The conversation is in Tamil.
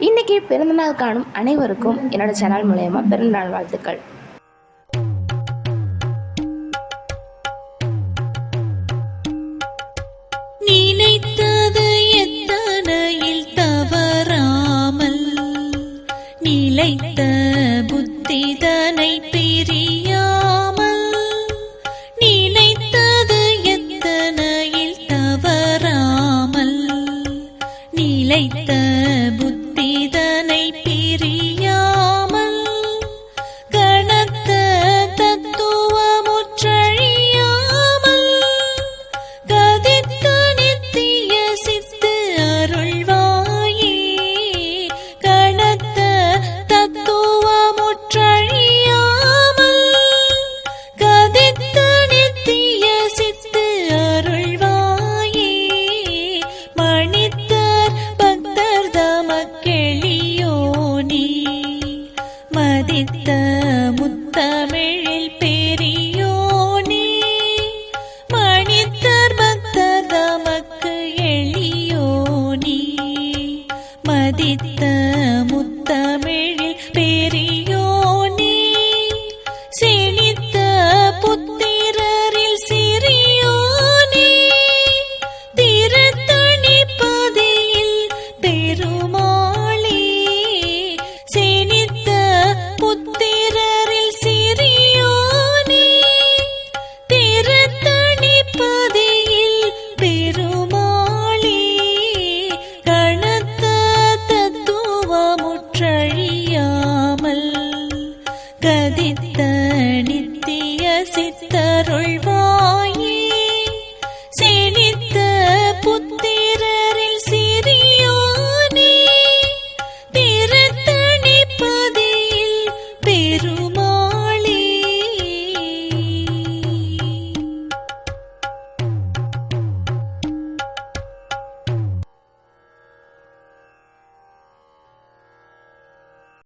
இன்றைக்கி பிறந்தநாள் காணும் அனைவருக்கும் என்னோட சேனல் மூலயமா பிறந்தநாள் வாழ்த்துக்கள். நினைத்தது எத்தனையில் தவறாமல் நிலைத்த புத்திதனை பிரியாமல் நினைத்தது எத்தனையில் தவறாமல் நிலைத்த மதித்த முத்தமிழில் பெரியோனே மணித்தர் பக்தர் தமக்கு எளியோனே மதித்த கதித்தடித்திய சித்தருள்வாயே.